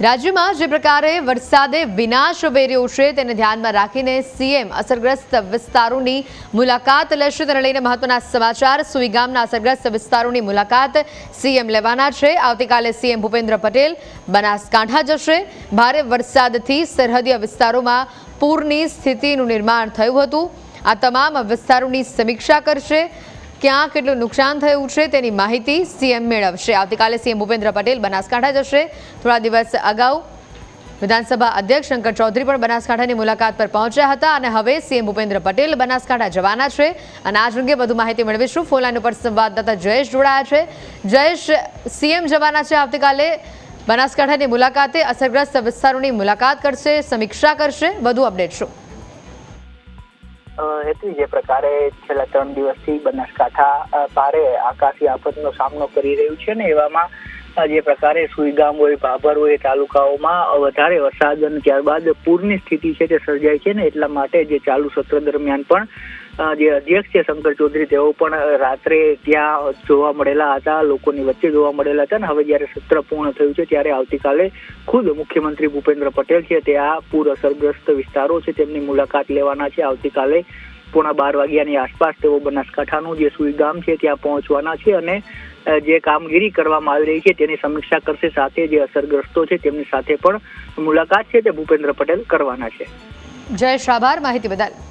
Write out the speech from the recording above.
રાજ્યમાં જે પ્રકારે વરસાદે વિનાશ વેર્યો છે, તેને ધ્યાનમાં રાખીને સીએમ અસરગ્રસ્ત વિસ્તારોની મુલાકાત લેશે. તેને લઈને મહત્વના સમાચાર. સુઈ ગામના અસરગ્રસ્ત વિસ્તારોની મુલાકાત સીએમ લેવાના છે. આવતીકાલે સીએમ ભૂપેન્દ્ર પટેલ બનાસકાંઠા જશે. ભારે વરસાદથી સરહદીય વિસ્તારોમાં પૂરની સ્થિતિનું નિર્માણ થયું હતું. આ તમામ વિસ્તારોની સમીક્ષા કરશે. ક્યાં કેટલું નુકસાન થયું છે તેની માહિતી સીએમ મેળવશે. આવતીકાલે સીએમ ભૂપેન્દ્ર પટેલ બનાસકાંઠા જશે. થોડા દિવસ અગાઉ વિધાનસભા અધ્યક્ષ શંકર ચૌધરી પણ બનાસકાંઠાની મુલાકાત પર પહોંચ્યા હતા અને હવે સીએમ ભૂપેન્દ્ર પટેલ બનાસકાંઠા જવાના છે. અને આજ અંગે વધુ માહિતી મેળવીશું. ફોનલાઈન ઉપર સંવાદદાતા જયેશ જોડાયા છે. જયેશ, સીએમ જવાના છે આવતીકાલે. બનાસકાંઠાની મુલાકાતે અસરગ્રસ્ત વિસ્તારોની મુલાકાત કરશે, સમીક્ષા કરશે. વધુ અપડેટ શું? હેતુ, જે પ્રકારે છેલ્લા ત્રણ દિવસથી બનાસકાંઠા પારે આકાશી આફતનો સામનો કરી રહ્યું છે ને એવામાં જે પ્રકારે સુઈગામ હોય ભાભર હોય તાલુકાઓમાં વધારે વરસાદ અને ત્યારબાદ પૂરની સ્થિતિ છે તે સર્જાય છે ને એટલા માટે જે ચાલુ સત્ર દરમિયાન પણ જે અધ્યક્ષ છે શંકર ચૌધરી, તેઓ પણ રાત્રે ત્યાં જોવા મળેલા હતા, લોકોની વચ્ચે જોવા મળેલા હતા ને હવે જ્યારે સત્ર પૂર્ણ થયું છે ત્યારે આવતીકાલે ખુદ મુખ્યમંત્રી ભૂપેન્દ્ર પટેલ છે તે આ પૂર અસરગ્રસ્ત વિસ્તારો છે તેમની મુલાકાત લેવાના છે. આવતીકાલે પોણા બાર વાગ્યાની આસપાસ તેઓ બનાસકાંઠાનું જે સુઈ ગામ છે ત્યાં પહોંચવાના છે અને જે કામગીરી કરવામાં આવી રહી છે તેની સમીક્ષા કરશે સાથે જે અસરગ્રસ્તો છે તેમની સાથે પણ મુલાકાત છે તે ભૂપેન્દ્ર પટેલ કરવાના છે. જય આભાર, માહિતી બદલ.